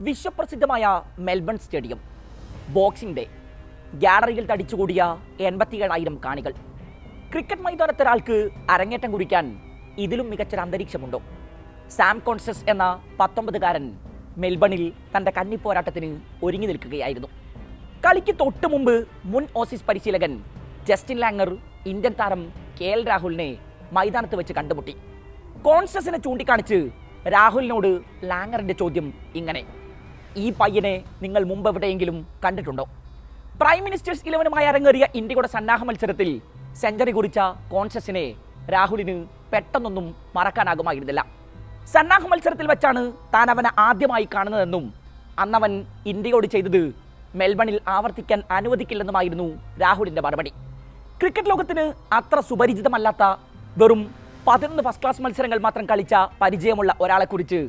വിശ്വപ്രസിദ്ധമായ Melbourne stadium. Boxing day. ഗാലറിയിൽ തടിച്ചുകൂടിയ എൺപത്തിയേഴായിരം കാണികൾ. ക്രിക്കറ്റ് മൈതാനത്തൊരാൾക്ക് അരങ്ങേറ്റം കുറിക്കാൻ ഇതിലും മികച്ചൊരു അന്തരീക്ഷമുണ്ടോ? സാം കോൺസസ് എന്ന പത്തൊമ്പതുകാരൻ മെൽബണിൽ തന്റെ കന്നിപ്പോരാട്ടത്തിന് ഒരുങ്ങി നിൽക്കുകയായിരുന്നു. കളിക്ക് തൊട്ടു മുമ്പ് മുൻ ഓസീസ് പരിശീലകൻ ജസ്റ്റിൻ ലാങ്ങർ ഇന്ത്യൻ താരം കെ എൽ രാഹുലിനെ മൈതാനത്ത് വെച്ച് കണ്ടുമുട്ടി. കോൺസസിനെ ചൂണ്ടിക്കാണിച്ച് രാഹുലിനോട് ലാങ്ങറിന്റെ ചോദ്യം ഇങ്ങനെ. ഈ പയ്യനെ നിങ്ങൾ മുമ്പ് എവിടെയെങ്കിലും കണ്ടിട്ടുണ്ടോ? പ്രൈം മിനിസ്റ്റേഴ്സ് ഇലവനുമായി അരങ്ങേറിയ ഇന്ത്യയുടെ സന്നാഹ മത്സരത്തിൽ സെഞ്ചറി കുറിച്ച കോൺഷ്യസിനെ രാഹുലിന് പെട്ടെന്നൊന്നും മറക്കാനാകുമായിരുന്നില്ല. സന്നാഹ മത്സരത്തിൽ വെച്ചാണ് താൻ അവനെ ആദ്യമായി കാണുന്നതെന്നും അന്നവൻ ഇന്ത്യയോട് ചെയ്തത് മെൽബണിൽ ആവർത്തിക്കാൻ അനുവദിക്കില്ലെന്നുമായിരുന്നു രാഹുലിന്റെ മറുപടി. ക്രിക്കറ്റ് ലോകത്തിന് അത്ര സുപരിചിതമല്ലാത്ത വെറും പതിനൊന്ന് ഫസ്റ്റ് ക്ലാസ് മത്സരങ്ങൾ മാത്രം കളിച്ച പരിചയമുള്ള ഒരാളെക്കുറിച്ച്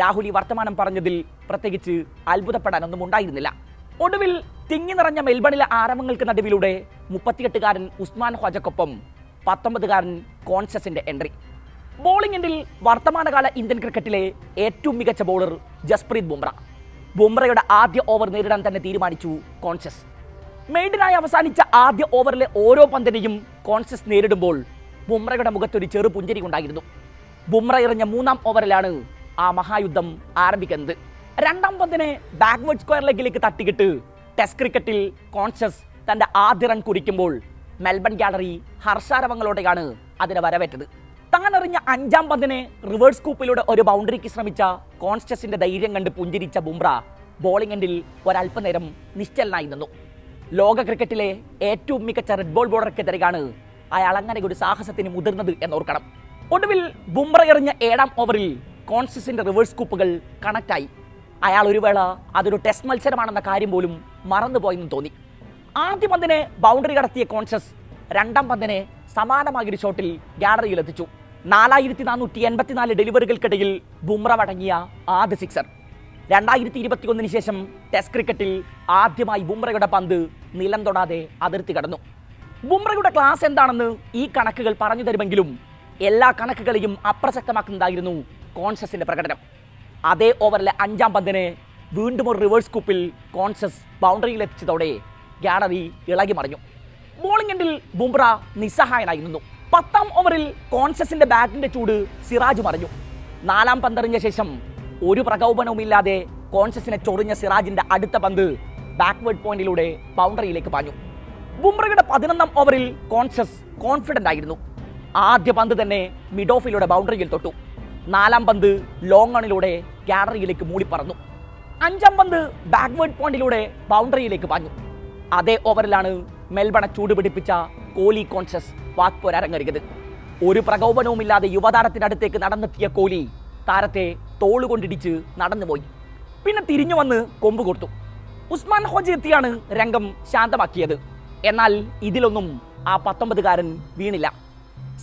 രാഹുൽ ഈ വർത്തമാനം പറഞ്ഞതിൽ പ്രത്യേകിച്ച് അത്ഭുതപ്പെടാനൊന്നും ഉണ്ടായിരുന്നില്ല. ഒടുവിൽ തിങ്ങി നിറഞ്ഞ മെൽബണിലെ ആരവങ്ങൾക്ക് നടുവിലൂടെ മുപ്പത്തിയെട്ടുകാരൻ ഉസ്മാൻ ഖ്വാജക്കൊപ്പം പത്തൊമ്പതുകാരൻ കോൺസസിന്റെ എൻട്രി. ബോളിംഗ് എൻഡിൽ വർത്തമാനകാല ഇന്ത്യൻ ക്രിക്കറ്റിലെ ഏറ്റവും മികച്ച ബോളർ ജസ്പ്രീത് ബുംറ. ബുംറയുടെ ആദ്യ ഓവർ നേരിടാൻ തന്നെ തീരുമാനിച്ചു കോൺഷ്യസ് മെയ്ഡിനായി അവസാനിച്ച ആദ്യ ഓവറിലെ ഓരോ പന്തിനെയും കോൺഷ്യസ് നേരിടുമ്പോൾ ബുംറയുടെ മുഖത്തൊരു ചെറു പുഞ്ചിരി ഉണ്ടായിരുന്നു. ബുംറ എറിഞ്ഞ മൂന്നാം ഓവറിലാണ് ആ മഹായുദ്ധം ആരംഭിക്കുന്നത്. രണ്ടാം പന്തിനെ ബാക്ക്വേർഡ് സ്ക്വയർ തട്ടിക്കിട്ട് ടെസ്റ്റ് ക്രിക്കറ്റിൽ കോൺഷ്യസ് തന്റെ ആദ്യ റൺ കുറിക്കുമ്പോൾ മെൽബൺ ഗാലറി ഹർഷാരവങ്ങളോടെയാണ് അതിനെ വരവേറ്റത്. താൻ എറിഞ്ഞ അഞ്ചാം പന്തിനെ റിവേഴ്സ് കൂപ്പിലൂടെ ഒരു ബൗണ്ടറിക്ക് ശ്രമിച്ച കോൺസ്റ്റസിന്റെ ധൈര്യം കണ്ട് പുഞ്ചിരിച്ച ബുംറ ബോളിംഗ് എൻഡിൽ ഒരല്പനേരം നിശ്ചലനായി നിന്നു. ലോക ക്രിക്കറ്റിലെ ഏറ്റവും മികച്ച റെഡ് ബോൾ ബോളർക്കെതിരെയാണ് അയാൾ അങ്ങനെ ഒരു സാഹസത്തിന് മുതിർന്നത് എന്നോർക്കണം ഒടുവിൽ ബുംറ എറിഞ്ഞ ഏഴാം ഓവറിൽ കോൺസ്റ്റസിന്റെ റിവേഴ്സ് കൂപ്പുകൾ കണക്റ്റായി. അയാൾ ഒരു വേള അതൊരു ടെസ്റ്റ് മത്സരമാണെന്ന കാര്യം പോലും മറന്നുപോയെന്ന് തോന്നി. ആദ്യ പന്തിനെ ബൗണ്ടറി കടത്തിയ കോൺഷ്യസ് രണ്ടാം പന്തിനെ സമാനമായൊരു ഷോട്ടിൽ ഗാലറിയിൽ എത്തിച്ചു. നാലായിരത്തി നാനൂറ്റി എൺപത്തിനാല് ഡെലിവറികൾക്കിടയിൽ ബുംറ വടങ്ങിയ ആദ്യ സിക്സർ. രണ്ടായിരത്തി ഇരുപത്തിയൊന്നിന് ശേഷം ടെസ്റ്റ് ക്രിക്കറ്റിൽ ആദ്യമായി ബുംറയുടെ പന്ത് നിലം തൊടാതെ അതിർത്തി കടന്നു. ബുംറയുടെ ക്ലാസ് എന്താണെന്ന് ഈ കണക്കുകൾ പറഞ്ഞു തരുമെങ്കിലും എല്ലാ കണക്കുകളെയും അപ്രസക്തമാക്കുന്നതായിരുന്നു കോൺഷ്യസിന്റെ പ്രകടനം. അതേ ഓവറിലെ അഞ്ചാം പന്തിന് വീണ്ടും ഒരു റിവേഴ്സ് കുപ്പിൽ കോൺസസ് ബൗണ്ടറിയിൽ എത്തിച്ചതോടെ ഗാലറി ഇളകി മറിഞ്ഞു. ബോളിംഗ് എൻഡിൽ ബുംറ നിസ്സഹായനായി നിന്നു. പത്താം ഓവറിൽ കോൺസസിന്റെ ബാറ്റിന്റെ ചൂട് സിറാജ് മറിഞ്ഞു. നാലാം പന്തെറിഞ്ഞ ശേഷം ഒരു പ്രകോപനവുമില്ലാതെ കോൺസസിനെ ചൊറിഞ്ഞ സിറാജിന്റെ അടുത്ത പന്ത് ബാക്ക്വേർഡ് പോയിന്റിലൂടെ ബൗണ്ടറിയിലേക്ക് പാഞ്ഞു. ബുംറയുടെ പതിനൊന്നാം ഓവറിൽ കോൺഷ്യസ് കോൺഫിഡന്റ് ആയിരുന്നു. ആദ്യ പന്ത് തന്നെ മിഡ് ഓഫിലൂടെ ബൗണ്ടറിയിൽ തൊട്ടു. നാലാം പന്ത് ലോങ് ഓണിലൂടെ ഗാലറിയിലേക്ക് മൂടിപ്പറന്നു അഞ്ചാം പന്ത് ബാക്ക്വേർഡ് പോയിന്റിലൂടെ ബൗണ്ടറിയിലേക്ക് പാഞ്ഞു. അതേ ഓവറിലാണ് മെൽബണ ചൂടുപിടിപ്പിച്ച കോലി കോൺഷ്യസ് വാക്പോരരങ്ങരുത് ഒരു പ്രകോപനവുമില്ലാതെ യുവതാരത്തിനടുത്തേക്ക് നടന്നെത്തിയ കോലി താരത്തെ തോളുകൊണ്ടിടിച്ച് നടന്നുപോയി പിന്നെ തിരിഞ്ഞു വന്ന് കൊമ്പ് കൊടുത്തു. ഉസ്മാൻ ഹോജി എത്തിയാണ് രംഗം ശാന്തമാക്കിയത്. എന്നാൽ ഇതിലൊന്നും ആ പത്തൊമ്പതുകാരൻ വീണില്ല.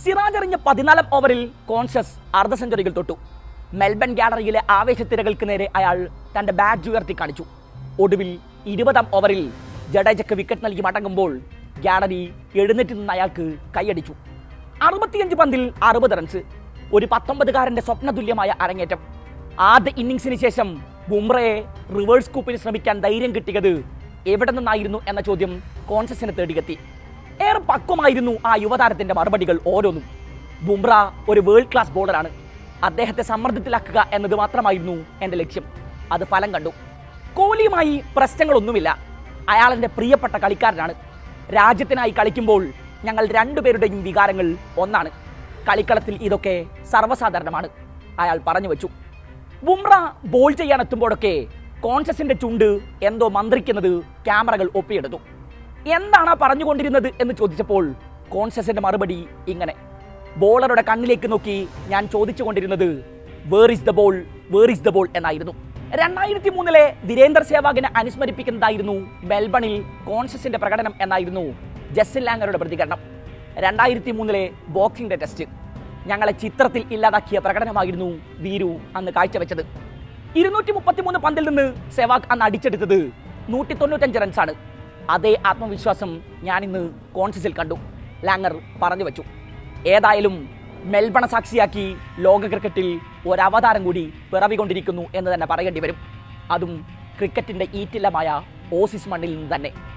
സിറാജ് എറിഞ്ഞ പതിനാലാം ഓവറിൽ കോൺഷ്യസ് അർദ്ധ സെഞ്ചുറികൾ തൊട്ടു. മെൽബൺ ഗാലറിയിലെ ആവേശത്തിരകൾക്ക് നേരെ അയാൾ തന്റെ ബാറ്റ് ഉയർത്തി കാണിച്ചു. ഒടുവിൽ ഇരുപതാം ഓവറിൽ ജഡേജയ്ക്ക് വിക്കറ്റ് നൽകി മടങ്ങുമ്പോൾ ഗാലറി എഴുന്നേറ്റ് നിന്ന് അയാൾക്ക് കൈയടിച്ചു. അറുപത്തിയഞ്ച് പന്തിൽ അറുപത് റൺസ് ഒരു പത്തൊമ്പതുകാരന്റെ സ്വപ്നതുല്യമായ അരങ്ങേറ്റം. ആദ്യ ഇന്നിങ്സിന് ശേഷം ബുംറയെ റിവേഴ്സ് കൂപ്പിന് ശ്രമിക്കാൻ ധൈര്യം കിട്ടിയത് എവിടെ നിന്നായിരുന്നു എന്ന ചോദ്യം കോൺസസിനെ തേടിയെത്തി. ഏറെ പക്വമായിരുന്നു ആ യുവതാരത്തിന്റെ മറുപടികൾ ഓരോന്നും. ബുംറ ഒരു വേൾഡ് ക്ലാസ് ബോളറാണ് അദ്ദേഹത്തെ സമ്മർദ്ദത്തിലാക്കുക എന്നത് മാത്രമായിരുന്നു എന്റെ ലക്ഷ്യം. അത് ഫലം കണ്ടു. കോഹ്ലിയുമായി പ്രശ്നങ്ങളൊന്നുമില്ല. അയാൾ എന്റെ പ്രിയപ്പെട്ട കളിക്കാരനാണ്. രാജ്യത്തിനായി കളിക്കുമ്പോൾ ഞങ്ങൾ രണ്ടുപേരുടെയും വികാരങ്ങൾ ഒന്നാണ്. കളിക്കളത്തിൽ ഇതൊക്കെ സർവസാധാരണമാണ്. അയാൾ പറഞ്ഞു വെച്ചു. ബുംറ ബോൾ ചെയ്യാൻ എത്തുമ്പോഴൊക്കെ കോൺഷ്യസിന്റെ ചുണ്ട് എന്തോ മന്ത്രിക്കുന്നത് ക്യാമറകൾ ഒപ്പിയെടുത്തു. എന്താണ് പറഞ്ഞുകൊണ്ടിരുന്നത് എന്ന് ചോദിച്ചപ്പോൾ കോൺഷ്യസിന്റെ മറുപടി ഇങ്ങനെ. ബോളറുടെ കണ്ണിലേക്ക് നോക്കി ഞാൻ ചോദിച്ചു കൊണ്ടിരുന്നത് where is the ball where is the ball എന്നായിരുന്നു. രണ്ടായിരത്തി മൂന്നിലെ വീരേന്ദർ സേവാഗിനെ അനുസ്മരിപ്പിക്കുന്നതായിരുന്നു മെൽബണിൽ കോൺഷ്യസിന്റെ പ്രകടനം എന്നായിരുന്നു ജസ്റ്റിൻ ലാങ്ങറുടെ പ്രതികരണം. രണ്ടായിരത്തി മൂന്നിലെ ബോക്സിംഗ് ഡേ ടെസ്റ്റ്. ഞങ്ങളെ ചിത്രത്തിൽ ഇല്ലാതാക്കിയ പ്രകടനമായിരുന്നു വീരു അന്ന് കാഴ്ചവെച്ചത്. ഇരുന്നൂറ്റി മുപ്പത്തിമൂന്ന് പന്തിൽ നിന്ന് സെവാഗ് അന്ന് അടിച്ചെടുത്തത് നൂറ്റി തൊണ്ണൂറ്റഞ്ച് റൺസാണ്. അതേ ആത്മവിശ്വാസം ഞാൻ ഇന്ന് കോൺഷ്യസിൽ കണ്ടു. ലാങ്ങർ പറഞ്ഞു വെച്ചു. ഏതായാലും മെൽബണ സാക്ഷിയാക്കി ലോക ക്രിക്കറ്റിൽ ഒരവതാരം കൂടി പിറവികൊണ്ടിരിക്കുന്നു എന്ന് തന്നെ പറയേണ്ടി വരും. അതും ക്രിക്കറ്റിന്റെ ഈറ്റില്ലമായ ഓസിസ് മണ്ണിൽ നിന്ന് തന്നെ.